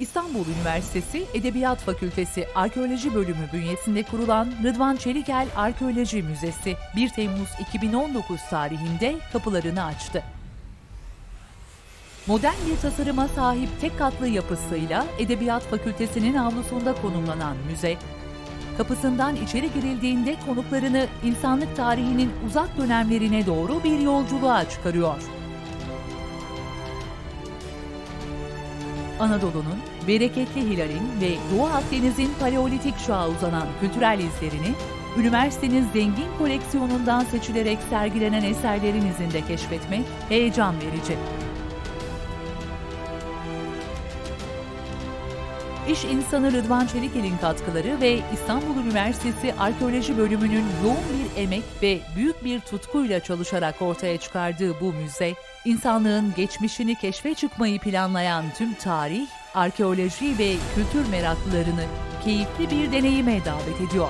İstanbul Üniversitesi Edebiyat Fakültesi Arkeoloji Bölümü bünyesinde kurulan Rıdvan Çelikel Arkeoloji Müzesi 1 Temmuz 2019 tarihinde kapılarını açtı. Modern bir tasarıma sahip tek katlı yapısıyla Edebiyat Fakültesinin avlusunda konumlanan müze, kapısından içeri girildiğinde konuklarını insanlık tarihinin uzak dönemlerine doğru bir yolculuğa çıkarıyor. Anadolu'nun, bereketli Hilal'in ve Doğu Akdeniz'in paleolitik çağa uzanan kültürel izlerini, üniversitenin zengin koleksiyonundan seçilerek sergilenen eserlerin izinde keşfetmek heyecan verici. İş insanı Rıdvan Çelikel'in katkıları ve İstanbul Üniversitesi Arkeoloji Bölümünün yoğun bir emek ve büyük bir tutkuyla çalışarak ortaya çıkardığı bu müze, insanlığın geçmişini keşfe çıkmayı planlayan tüm tarih, arkeoloji ve kültür meraklılarını keyifli bir deneyime davet ediyor.